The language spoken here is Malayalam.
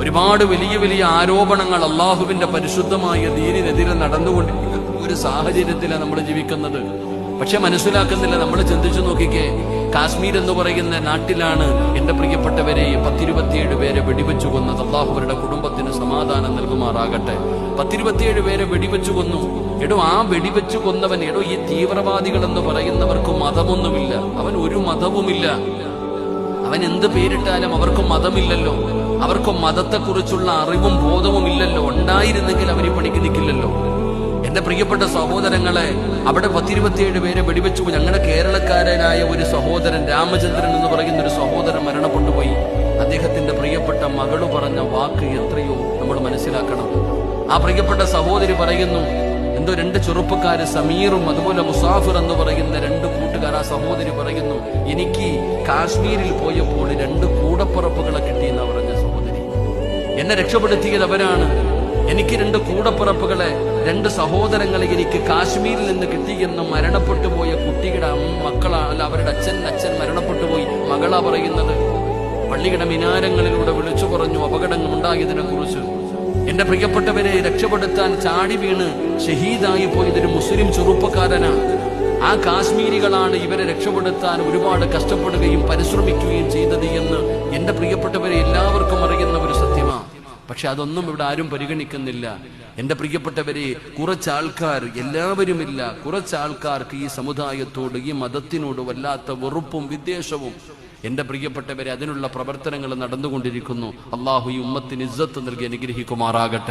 ഒരുപാട് വലിയ വലിയ ആരോപണങ്ങൾ അള്ളാഹുവിന്റെ പരിശുദ്ധമായ ദീനിനെതിരെ നടന്നുകൊണ്ടിരിക്കുന്ന ഒരു സാഹചര്യത്തിലാണ് നമ്മൾ ജീവിക്കുന്നത്. പക്ഷെ മനസ്സിലാക്കുന്നില്ല. നമ്മൾ ചിന്തിച്ചു നോക്കിക്കേ കാശ്മീർ എന്ന് പറയുന്ന നാട്ടിലാണ് എന്റെ പ്രിയപ്പെട്ടവരെ പത്തിരുപത്തിയേഴ് പേരെ വെടിവെച്ചു കൊന്നത്. അള്ളാഹുവരുടെ കുടുംബത്തിന് സമാധാനം നൽകുമാറാകട്ടെ. പത്തിരുപത്തിയേഴ് പേരെ വെടിവെച്ചു കൊന്നു. എടോ ആ വെടിവെച്ചു കൊന്നവൻ എടോ ഈ തീവ്രവാദികൾ എന്ന് പറയുന്നവർക്ക് മതമൊന്നുമില്ല. അവൻ ഒരു മതവുമില്ല. അവൻ എന്ത് പേരിട്ടാലും അവർക്ക് മതമില്ലല്ലോ. അവർക്ക് മതത്തെക്കുറിച്ചുള്ള അറിവും ബോധവും ഇല്ലല്ലോ. ഉണ്ടായിരുന്നെങ്കിൽ അവർ ഈ പണിക്ക് നിൽക്കില്ലല്ലോ. എന്റെ പ്രിയപ്പെട്ട സഹോദരങ്ങളെ അവിടെ പത്തിരുപത്തിയേഴ് പേരെ വെടിവെച്ചു. ഞങ്ങളുടെ കേരളക്കാരനായ ഒരു സഹോദരൻ രാമചന്ദ്രൻ എന്ന് പറയുന്ന ഒരു സഹോദരൻ മരണപ്പെട്ടു പോയി അദ്ദേഹത്തിന്റെ പ്രിയപ്പെട്ട മകളു പറഞ്ഞ വാക്ക് എത്രയോ നമ്മൾ മനസ്സിലാക്കണം. ആ പ്രിയപ്പെട്ട സഹോദരി പറയുന്നു എന്തോ രണ്ട് ചെറുപ്പക്കാര് സമീറും അതുപോലെ മുസാഫിർ എന്ന് പറയുന്ന രണ്ട് ആ സഹോദരി പറയുന്നു എനിക്ക് കാശ്മീരിൽ പോയപ്പോൾ രണ്ട് കൂടപ്പുറപ്പുകളെ കിട്ടിയെന്ന് പറഞ്ഞ സഹോദരി. എന്നെ രക്ഷപ്പെടുത്തിയത് അവരാണ്. എനിക്ക് രണ്ട് കൂടപ്പിറപ്പുകളെ രണ്ട് സഹോദരങ്ങളെ എനിക്ക് കാശ്മീരിൽ നിന്ന് കിട്ടിയെന്ന് മരണപ്പെട്ടു പോയ കുട്ടിയുടെ മക്കളാണ് മക്കളാ അല്ല അവരുടെ അച്ഛൻ അച്ഛൻ മരണപ്പെട്ടു പോയി. മകളാ പറയുന്നത്. പള്ളിയുടെ മിനാരങ്ങളിലൂടെ വിളിച്ചു പറഞ്ഞു അപകടങ്ങൾ ഉണ്ടായതിനെ കുറിച്ച്. എന്റെ പ്രിയപ്പെട്ടവരെ രക്ഷപ്പെടുത്താൻ ചാടി വീണ് ഷഹീദായി പോയതൊരു മുസ്ലിം ചെറുപ്പക്കാരനാണ്. ആ കാശ്മീരികളാണ് ഇവരെ രക്ഷപ്പെടുത്താൻ ഒരുപാട് കഷ്ടപ്പെടുകയും പരിശ്രമിക്കുകയും ചെയ്തത് എന്ന് എന്റെ പ്രിയപ്പെട്ടവരെ എല്ലാവർക്കും അറിയുന്ന ഒരു സത്യമാണ് പക്ഷെ അതൊന്നും ഇവിടെ ആരും പരിഗണിക്കുന്നില്ല. എന്റെ പ്രിയപ്പെട്ടവരെ കുറച്ചാൾക്കാർ എല്ലാവരുമില്ല. കുറച്ചാൾക്കാർക്ക് ഈ സമുദായത്തോട് ഈ മതത്തിനോട് വല്ലാത്ത വെറുപ്പും വിദ്വേഷവും എന്റെ പ്രിയപ്പെട്ടവരെ അതിനുള്ള പ്രവർത്തനങ്ങൾ നടന്നുകൊണ്ടിരിക്കുന്നു. അള്ളാഹു ഈ ഉമ്മത്തിന് ഇജ്ജത്ത് നൽകി അനുഗ്രഹിക്കുമാറാകട്ടെ.